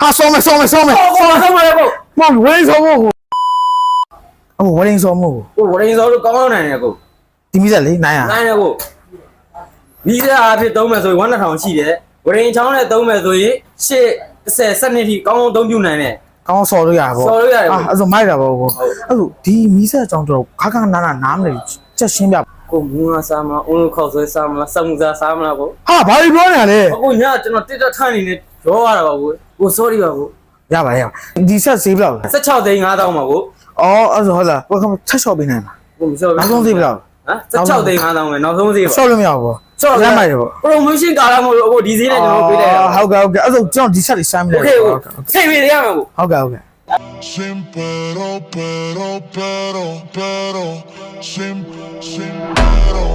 ဟာဆောင်းမယ်ဆောင်းမယ်ဆောင်းမယ်ကိုကိုဆုံးမလဲကိုမဝရင်းဆောင်းမို့ကိုအမဝရင်းဆောင်းမို့ကိုကိုဝရင်စောလို့ကောင်းကောင်းနိုင်တယ်ကိုဒီမိဆက်လေးနိုင်ရနိုင်တယ်ကိုဗီဇာအဖြစ်သုံးမယ်ဆိုရင်1000ရှိတယ်ဝရင်ချောင်းနဲ့သုံးမယ်ဆိုရင်ရှစ်30စနစ်ထိကောင်းကောင်းသုံးပြနိုင်တယ်ကောင်းဆော်လို့ရပါဘောဆော်လို့ရတယ်ပေါ့အဲ့ဆိုမိုက်တာပေါ့ကိုအဲ့ဆိုဒီမိဆက်အကြောင်းတော့ခါခါနာနာနားမလဲချက်ရှင်းပြကိုမူငါစားမလားအုံးခေါက်ဆွဲစားမလားစောမှုစားစားမလားကိုဟာဘာလို့ပြောနေရလဲအခုညကျွန်တော်တစ်တက်ထိုင်နေနေ ရောရတာပါကိုကို sorry ပါကိုရပါရပါဒီဆက်ဈေးဘယ်လောက်လဲ16သိန်း5000ပါကိုအော်အဲ့ဆိုဟုတ်လားကိုကချက်ချော့ပေးနိုင်လားကိုမချော့ဘူးနောက်ဆုံးဈေးဘယ်လောက်ဟမ်16သိန်း5000ပဲနောက်ဆုံးဈေးပါဆော့လို့မရဘူးဆော့ရမှာပေါ့ promotion ကာလမို့လို့အခုဒီဈေးနဲ့ကျွန်တော်ပေးလိုက်တာဟုတ်ကဲ့ဟုတ်ကဲ့အဲ့ဆိုကျွန်တော်ဒီဆက်လေးစမ်းမလိုက်ဘူးဟုတ်ကဲ့စိတ်ဝေးရမှာကိုဟုတ်ကဲ့ဟုတ်ကဲ့ Sin pero pero pero pero sin sin pero